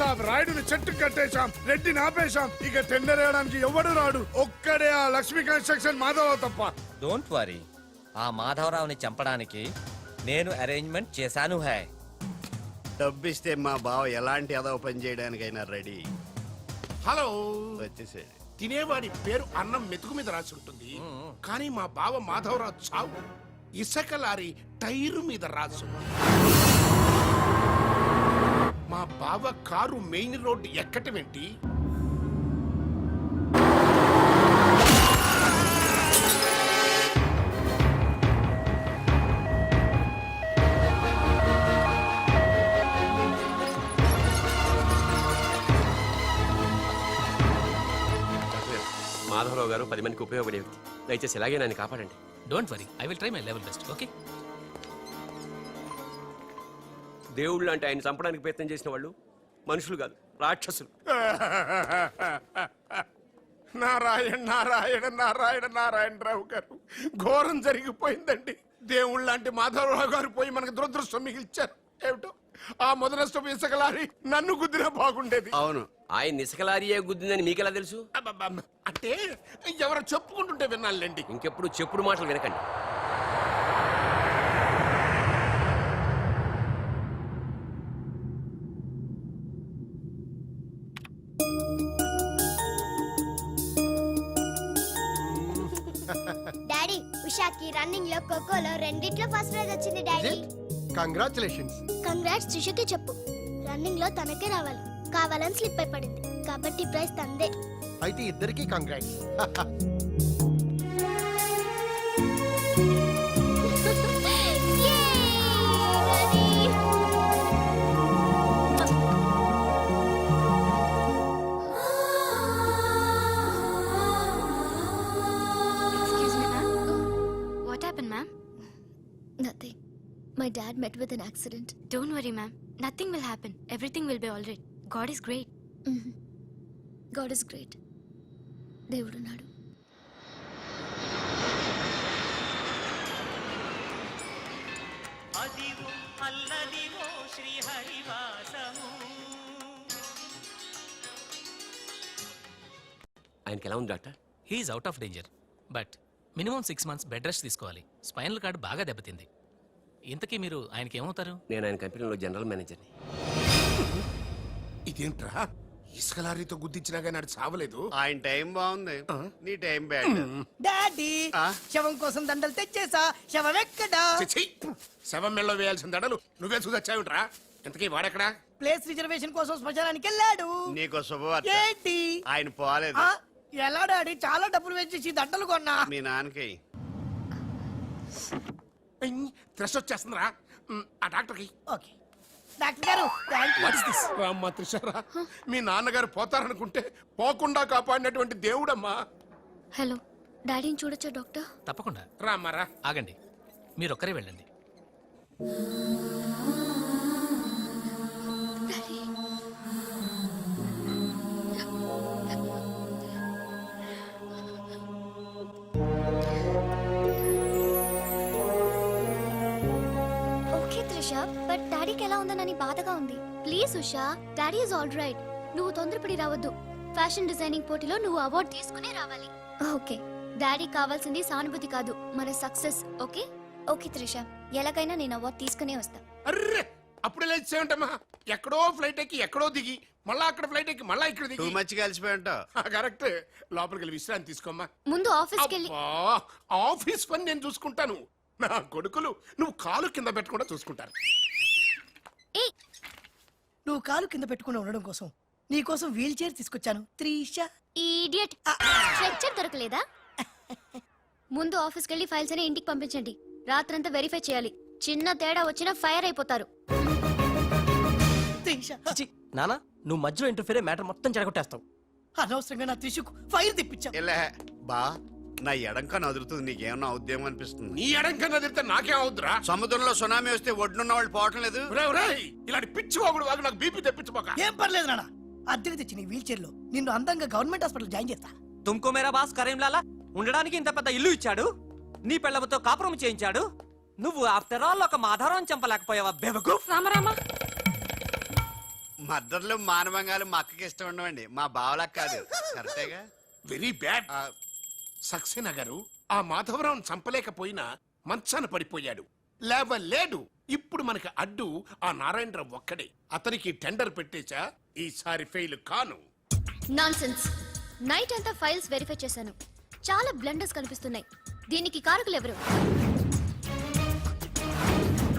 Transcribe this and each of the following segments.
సాబ్ రాయుడుని చెట్టు కట్టేశాం రెడ్డిని ఆపేశాం. ఇక టెండర్ వేయడానికి ఎవడు రాడు? ఒక్కడే ఆ లక్ష్మీ కన్స్ట్రక్షన్ మాధవ తప్ప. డోంట్ వరీ ఆ మాధవరావుని చంపడానికి నేను అరేంజ్మెంట్ చేశాను హై. డబ్బిస్తే మా బావ ఎలాంటి అదవ పని చేయడానికైనా రెడీ. హలో. వచ్చేసాడు తినేవాడి పేరు అన్నం మెతుకు మీద రాసి ఉంటుంది. కానీ మా బావ మాధవరావు చావు. ఇసక లారీ టైరు మీద రాసు మా బావ కారు మెయిన్ రోడ్డు ఎక్కటం ఏంటి మాధవరావు గారు పది మందికి ఉపయోగపడే వ్యక్తి దయచేసి ఇలాగే నన్ను కాపాడండి. Don't worry I will try my level best okay దేవుళ్ళు అంటే ఆయన చంపడానికి ప్రయత్నం చేసిన వాళ్ళు మనుషులు కాదు రాక్షసులు. నారాయణ నారాయణ నారాయణ నారాయణ రావు గారు ఘోరం జరిగిపోయిందండి. దేవుళ్ళ లాంటి మాధవరావు గారు పోయి మనకు దురదృష్టం మిగిల్చారు. ఏమిటో? ఆ మొదలష్టం ఇసుక లారీ నన్ను గుద్దినా బాగుండేది. అవును ఆయన నిసకలారియే గుద్దిందని మీకెలా తెలుసు? అబ్బబ్బబ్బ. అంటే ఎవరో చెప్పుకుంటుంటే వినాలండి ఇంకెప్పుడు చెప్పుడు మాటలు వినకండి. ఖోఖోలో రెండిట్లో ఫస్ట్ ప్రైజ్ వచ్చింది డాడీ. కంగ్రాచులేషన్స్ కంగ్రాట్స్ త్రిషకి చెప్పు. రన్నింగ్లో తనకే రావాలి. కావాలని స్లిప్ అయి పడింది కాబట్టి ప్రైజ్ తందే. అయితే ఇద్దరికి congrats with an accident. Don't worry, ma'am. Nothing will happen. Everything will be all right. God is great. God is great దేవుడున్నాడు ఆయనకి ఎలా ఉంది doctor he's out of danger but minimum six months bed rest తీసుకోవాలి spinal cord బాగా దెబ్బతింది ఇంతకీ మీరు ఆయనకి ఏమవుతారు నేను ఆయన కంపెనీలో జనరల్ మేనేజర్ని. ఇదేంట్రా? ఇసుక లారీతో గుద్దించినా కానీ అది చావలేదు. ఆయన టైం బాగుంది. నీ టైం బ్యాడ్. డాడీ ఆ? శవం కోసం దండలు తెచ్చేసా. శవం ఎక్కడా? శవం మెళ్ళలో వేయాల్సిన దడలు. నువ్వే చూసొచ్చావుట్రా? ఇంతకీ వాడెక్కడా? ప్లేస్ రిజర్వేషన్ కోసం శ్మశానానికి వెళ్ళాడు. నీకు శుభవార్త. ఏంటి? ఆయన పోలేదు. ఆ? ఎలా డాడీ? చాలా డబ్బులు వెచ్చేసి దండలు కొన్నా. మీ నాన్నకి. త్రెస్ వచ్చేస్తుందిరా. ఆ డాక్టర్కి. ఓకే. డాక్టర్ గారు థ్యాంక్ యూ రామ్మా త్రిషారా మీ నాన్నగారు పోతారనుకుంటే పోకుండా కాపాడినటువంటి దేవుడమ్మా. హలో డాడీని చూడొచ్చా డాక్టర్? తప్పకుండా. రామ్మారా ఆగండి. మీరు ఒక్కరే వెళ్ళండి. ఉందనని బాధగా ఉంది. Please Usha daddy is all right. నువ్వు తొందరపడి రావద్దు. ఫ్యాషన్ డిజైనింగ్ పోటీలో నువ్వు అవార్డు తీసుకుని రావాలి. ఓకే. డాడీ కావాల్సింది సానుభూతి కాదు మన సక్సెస్ ఓకే? ఓకే త్రిష. ఎలాగైనా నేను అవార్డు తీసుకునే వస్తా. అర్రే! లేచేమంటమ్మా ఎక్కడో ఫ్లైట్ ఎక్కి ఎక్కడో దిగి మళ్ళా అక్కడ ఫ్లైట్ ఎక్కి మళ్ళా ఇక్కడ టూ దిగి మచ్ కలిసిపోయి ఉంటావు. కరెక్ట్ లోపలికి వెళ్ళి విశ్రాంతి తీసుకోమ్మా. ముందు ఆఫీస్కి వెళ్ళి అబ్బా, ఆఫీస్ పని నేను చూసుకుంటాను. నా కొడుకులు నువ్వు కాలు కింద పెట్టకుండా చూసుకుంటారు. నువ్వు కాలు కింద పెట్టుకుని ఉండడం కోసం నీ కోసం వీల్ చైర్ తీసుకొచ్చాను. త్రీషా. ఈడియట్ స్ట్రెచ్చర్ దొరకలేదా? ముందు ఆఫీస్కి వెళ్ళి ఫైల్స్ అని ఇంటికి పంపించండి. రాత్రంతా వెరిఫై చేయాలి. చిన్న తేడా వచ్చినా ఫైర్ అయిపోతారు. త్రీషా. నానా నువ్వు మధ్యలో ఇంటర్ఫీరే మ్యాటర్ మొత్తం చెడగొట్టేస్తావు. అనవసరంగా నా త్రిషుకు ఫైర్ తెప్పించావు ఇలా బా. నా ఎడంక నదురుతుంది నీకేమన్నా ఉద్యమం అనిపిస్తుంది. నీ ఎడం కన్నా తిరిగితే నాకేం అవుద్దురా? సముద్రంలో సునామీ వస్తే ఒడ్డున్న వాళ్ళు పోవటం లేదు. ఒరేయ్, ఒరేయ్, ఇలాంటి పిచ్చి వాగుడు వాగు నాకు బీపీ తెప్పించుకోక. ఏం పర్లేదు నాన్న. అద్దెకి తెచ్చి నీ వీల్ చైర్లో నిన్ను అందంగా గవర్నమెంట్ హాస్పిటల్ జాయిన్ చేస్తా. తుమ్కో మేరా బాస్ కరీంలాలా? ఉండడానికి ఇంత పెద్ద ఇల్లు ఇచ్చాడు? నీ పిల్లలతో కాపురం చేయించాడు? నువ్వు ఆఫ్టర్ ఆల్ ఒక మాధారం చంపలేకపోయావా బెవకు? మద్దతులు మానవంగాలు మా అక్కకి ఇష్టం ఉండవండి. మా బావలకు కాదు. కరెక్టేగా? వెరీ బ్యాడ్ సక్సేనా గారు ఆ మాధవరావును చంపలేకపోయినా మంచాన పడిపోయాడు. లేవలేడు. ఇప్పుడు మనకి అడ్డు ఆ నారాయణరావు ఒక్కడే. అతనికి టెండర్ పెట్టేశా ఈసారి ఫెయిల్ కాను. నాన్సెన్స్. నైట్ అంతా ఫైల్స్ వెరిఫై చేశాను. చాలా బ్లండర్స్ కనిపిస్తున్నాయి. దీనికి కారకులు ఎవరు?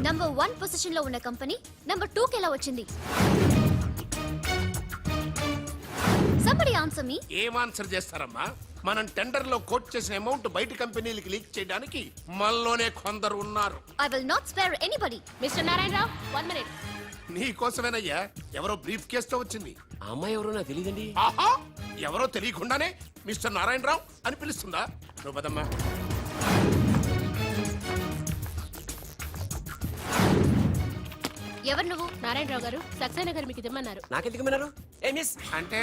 నంబర్ వన్ పొజిషన్లో ఉన్న కంపెనీ నంబర్ టూ కి ఎలా వచ్చింది? సంబడి ఆన్సర్ మీ ఏం ఆన్సర్ చేస్తారమ్మా? మనం టెండర్లో కోట్ చేసిన అమౌంట్ బయట కంపెనీలకి లీక్ చేయడానికి మనలోనే కొందరు ఉన్నారు. I will not spare anybody mister Narayanarao one minute నీ కోసమేనయ్యా ఎవరో బ్రీఫ్ కేసుతో వచ్చింది. ఆ అమ్మాయి ఎవరో నాకు తెలియదండి ఆహా ఎవరో తెలియకుండానే మిస్టర్ నారాయణరావు అని పిలుస్తుందా? నువ్వు పదమ్మా. ఎవరు నువ్వు? నారాయణరావు గారు. సక్సేనా గారు మీకు ఇమ్మన్నారు నాకెందుకు విన్నారు ఏ మిస్ అంటే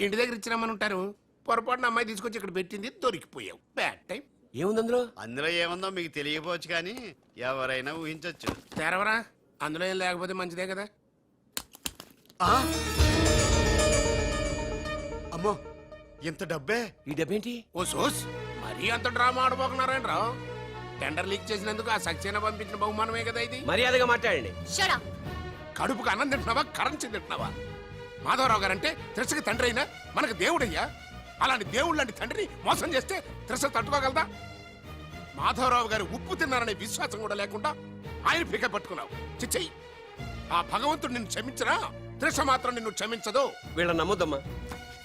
ఇంటి దగ్గర ఇచ్చినామని ఉంటారు. పొరపాటున అమ్మాయి తీసుకొచ్చి ఇక్కడ పెట్టింది దొరికిపోయావు. బ్యాడ్ టైం ఏముంది అందులో? అందులో ఏముందో మీకు తెలియకపోవచ్చు కానీ ఎవరైనా ఊహించొచ్చు. తెరవరా? అందులో ఏం లేకపోతే మంచిదే కదా. ఆ? అమ్మో ఇంత డబ్బే? ఈ డబ్బేంటి? ఓ సోస్ మరీ అంత డ్రామా ఆడబోకున్నారాయణ రావు టెండర్ లీక్ చేసినందుకు ఆ సక్సేనా పంపించిన బహుమానమే కదా ఇది. మర్యాదగా మాట్లాడండి. షడా కడుపుకు అన్నం తింటున్నావా కరెన్సీ తింటున్నావా మాధవరావు గారంటే త్రిసకి తండ్రి అయినా మనకు దేవుడయ్యా. అలాంటి దేవుడు లాంటి తండ్రిని మోసం చేస్తే త్రిస తట్టుకోగలదా? మాధవరావు గారు ఉప్పు తిన్నారనే విశ్వాసం కూడా లేకుండా ఆయన పీక పట్టుకున్నావు. చిచ్చయ్యి ఆ భగవంతుడు నిన్ను క్షమించరా? త్రిష మాత్రం నిన్ను క్షమించదు. వీళ్ళని నమ్మొద్దమ్మా.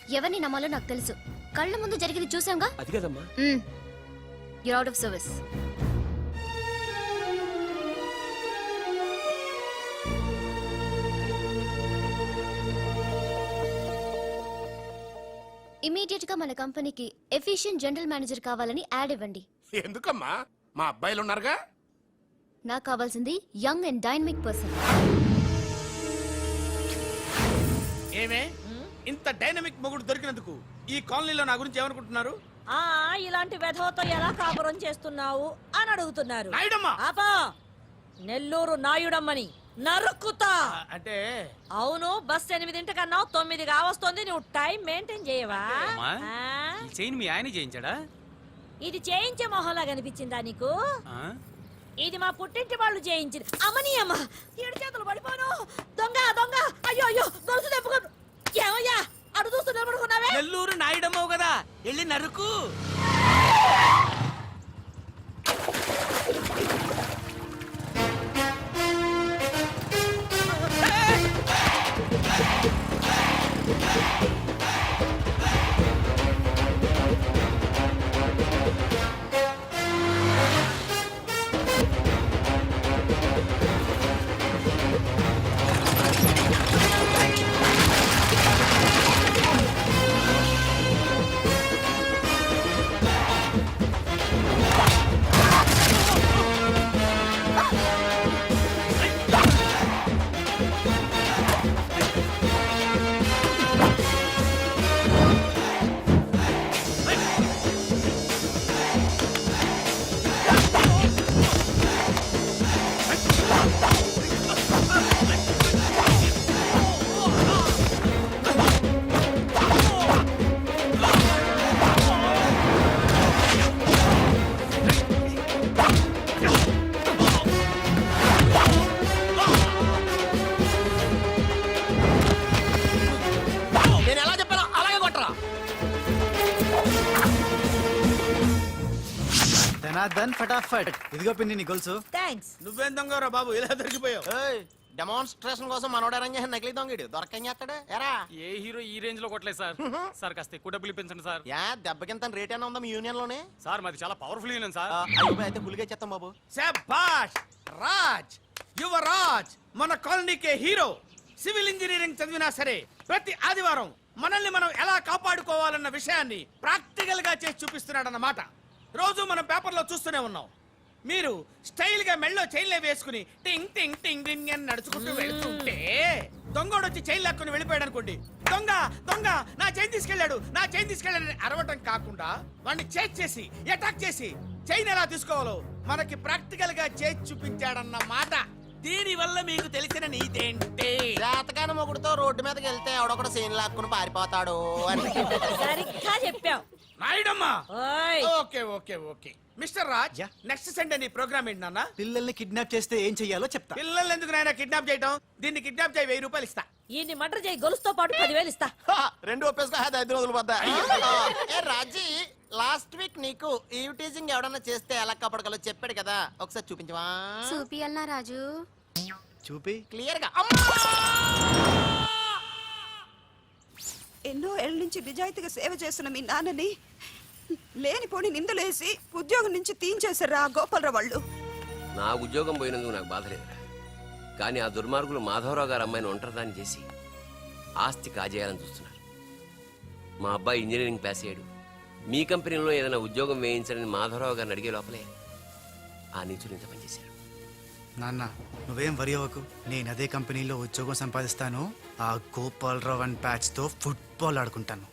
ఎవరిని నమ్మాలో నాకు తెలుసు. కళ్ళ ముందు జరిగింది చూసాంగా? అది కదమ్మా. యూర్ అవుట్ ఆఫ్ సర్వీస్ ఇమీడియట్గా మన కంపెనీకి ఎఫిషియెంట్ జనరల్ మేనేజర్ కావాలని యాడ్ ఇవ్వండి. ఎందుకమ్మా? మా అబ్బాయిలు ఉన్నారుగా? నాకు కావాల్సింది యంగ్ అండ్ డైనమిక్ పర్సన్. ఏమే? ఇంత డైనమిక్ మొగుడు దొరికినందుకు ఈ కాలనీలో నా గురించి ఏమనుకుంటున్నారు? ఆ ఇలాంటి వెధవతో ఎలా కాపురం చేస్తున్నావు అని అడుగుతున్నారు. నాయుడమ్మా! ఆపా! నెల్లూరు నాయుడమ్మని. నరుక్కుతా. అంటే? అవును బస్ ఎనిమిదింటికన్నా తొమ్మిది కావస్తుంది. నువ్వు టైం మెయింటైన్ చేయవా? చైన్ మీ ఆయన చేయించాడా? ఇది చేయించే మొహంలా కనిపించిందా నీకు? ఇది మా పుట్టింటి వాళ్ళు చేయించింది. అమ్మని అమ్మ ఏడు చేతులు పడిపోను. దొంగ దొంగ అయ్యో అయ్యో గొలుసు తెప్పుకో. ఏమయ్యా అడు చూస్తూ నిలబడుకున్నావే? నెల్లూరు నాయుడమ్మవు కదా వెళ్ళి నరుకు. ఫటాఫట్ ఇదిగో పిన్ని నీ గొలుసు. థ్యాంక్స్ నువ్వేం దొంగరా బాబు? ఇలా దొరికిపోయావు. డెమాన్స్ట్రేషన్ కోసం మనోడు అరేంజ్ చేసిన నకిలీ దొంగడు. దొరకని చేస్తాడు ఎరా? ఏ హీరో ఈ రేంజ్లో కొట్టలేదు సార్. సార్ కాస్త ఎక్కువ డబ్బులు ఇప్పించండి సార్. యా దెబ్బకింత రేట్ అయినా ఉందా మీ యూనియన్లోనే? సార్ మాది చాలా పవర్ఫుల్ యూనియన్ సార్. అయితే పులిగా చేస్తాం బాబు. శభాష్! రాజ్! యువరాజ్! మన కాలనీకే హీరో! సివిల్ ఇంజనీరింగ్ చదివినా సరే ప్రతి ఆదివారం మనల్ని మనం ఎలా కాపాడుకోవాలన్న విషయాన్ని ప్రాక్టికల్గా చేసి చూపిస్తున్నాడన్నమాట. రోజు మనం పేపర్లో చూస్తూనే ఉన్నాం. మీరు స్టైల్గా మెళ్ళో చైన్లే వేసుకుని టింగ్ టింగ్ టింగ్ టింగ్ అని నడుచుకుంటూ వెళ్తుంటే దొంగోడు వచ్చి చైన్ లాక్కుని వెళ్ళిపోయాడు అనుకోండి దొంగ దొంగ నా చైన్ తీసుకెళ్ళాడు నా చైన్ తీసుకెళ్ళాడని అరవటం కాకుండా వాడిని చేజ్ చేసి అటాక్ చేసి చైన్ ఎలా తీసుకోవాలో మనకి ప్రాక్టికల్గా చేసి చూపించాడన్న మాట. దీని వల్ల మీకు తెలిసిన నీతేంటి జాతకాన మొగుడుతో రోడ్డు మీదకి వెళ్తే ఎవడొకడు సీన్ లాక్కుని పారిపోతాడు అని. సరిగ్గా చెప్పావు. Okay okay okay. Mister Raj next Sunday నీ ప్రోగ్రామ్ ఏంటి నాన్న? పిల్లల్ని కిడ్నాప్ చేస్తే ఏం చెయ్యాలో చెప్తా. పిల్లల్ని ఎందుకు నాయన కిడ్నాప్ చేయటం? దీన్ని కిడ్నాప్ చేయి వెయ్యి రూపాయలు ఇస్తా. ఈయన్ని మటర్ చేయి గొలుసుతో పాటు పదివేలు ఇస్తా. రెండు ఒప్పేసుకో ఐదు రోజులు పడ్డా ఏ రాజీ లాస్ట్ వీక్ నీకు ఈ టీజింగ్ ఎవడన్నా చేస్తే ఎలా కాపాడగలో చెప్పాడు కదా. ఒకసారి చూపించవా? చూపియల్నా రాజు? చూపి. క్లియర్గా ఎన్నో ఏళ్ళ నుంచి నిజాయితీగా సేవ చేస్తున్న మీ నాన్నని లేనిపోని నిందలేసి ఉద్యోగం నుంచి తీయించేశారా ఆ గోపాలరావు వాళ్ళు. నా ఉద్యోగం పోయినందుకు నాకు బాధ లేదురా. కానీ ఆ దుర్మార్గులు మాధవరావు గారు అమ్మాయిని ఒంటరిదాన్ని చేసి ఆస్తి కాజేయాలని చూస్తున్నారు. మా అబ్బాయి ఇంజనీరింగ్ పాస్ అయ్యాడు. మీ కంపెనీలో ఏదైనా ఉద్యోగం వేయించాలని మాధవరావు గారిని అడిగే లోపలే ఆ నీచులు ఇంత పనిచేశారు నాన్న నువ్వేం వరి అవ్వకు. నేను అదే కంపెనీలో ఉద్యోగం సంపాదిస్తాను. ఆ గోపాలరావు అండ్ ప్యాచ్తో ఫుట్బాల్ ఆడుకుంటాను.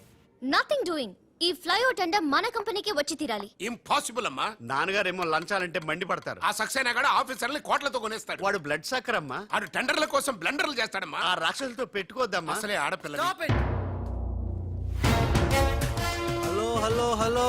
నథింగ్ డూయింగ్ ఈ ఫ్లైఓవర్ టెండర్ మన కంపెనీకి వచ్చి తీరాలి. ఇంపాసిబుల్ అమ్మా. నాన్నగారేమో లంచాలంటే మండిపడతారు ఆ సక్సేనా కూడా ఆఫీసర్ని కోట్లతో కొనేస్తాడు. వాడు బ్లడ్ సక్కర్ అమ్మా. ఆడు టెండర్ల కోసం బ్లండర్లు చేస్తాడమ్మా. ఆ రాక్షసులతో పెట్టుకోద్దమ్మా అసలే ఆడపిల్ల hello hello hello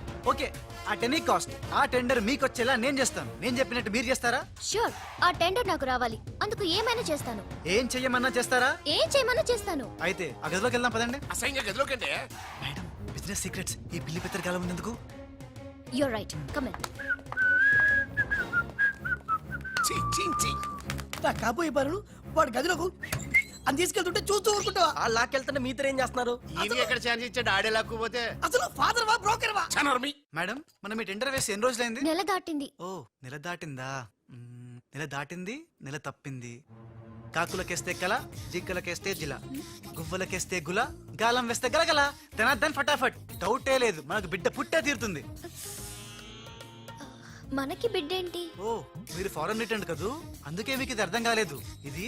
ఓకే ఆ టెనీ కాస్ట్ ఆ టెండర్ మీకు వచ్చేలా నేను చేస్తాను. నేను చెప్పినట్టు మీరు చేస్తారా? షూర్ ఆ టెండర్ నాకు రావాలి. అందుకు ఏమైనా చేస్తాను. ఏం చెయ్యమన్నా చేస్తారా? ఏం చేయమన్నా చేస్తాను. అయితే ఆ గదిలోకి వెళ్దాం పదండి. అసహ్యంగా గదిలోకంటే మేడం బిజినెస్ సీక్రెట్స్ ఈ పిల్లి పెద్దరు కాలం ఎందుకు యూర్ రైట్ కమన్ చీ. కాబోయే పనులు వాడు గదిలోకు అని తీసుకెళ్తుంటే చూస్తూ ఊరుకుంటావా? ఆ లాక్కెళ్తుంటే మీతో ఏం చేస్తున్నారు? ఈయన ఎక్కడ ఛాన్స్ ఇచ్చాడు? ఆడే లాక్కుపోతే? అసలు ఫాదర్ వా బ్రోకర్ వా? చనర్మి. మేడం మనం మీ టెండర్ వేసి ఎన్ని రోజులైంది? నెల దాటింది. ఓ నెల దాటిందా? మ్మ్, నెల దాటింది నెల తప్పింది. కాకులకేస్తే కల జింకలకేస్తే జిల. గువ్వలకేస్తే గుల గాలం వేస్తే గలగల. తినద్దని ఫటాఫట్. డౌటే లేదు మనకు బిడ్డ పుట్టే తీరుతుంది. మనకి బిడ్డేంటి? ఓ మీరు ఫారెన్ రిటర్న్ కదూ? అందుకే మీకు ఇది అర్థం కాలేదు. ఇది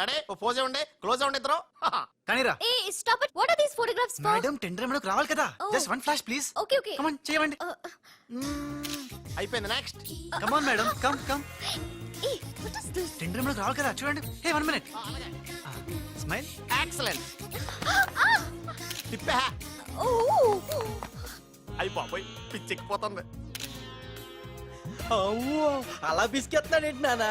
రెడీ పోజే ఉండే క్లోజ్ ఉండే ఇద్దరు? కానీరా. ఏ stop it what are these photographs for madam tender మనకు రావాలి కదా. Just one flash please okay okay come on చేయండి. Uh, అయిపోయింది next come on madam come come A what is this tender మనకు రావాలి కదా. చూడండి. Hey one minute smile excellent తిప్పే ఓ అయి బాబాయ్ పిచ్చెక్కిపోతుంది అలా బిస్కెత్తాడేంటి నానా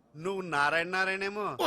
నువ్వు నారాయణ నారాయణేమో?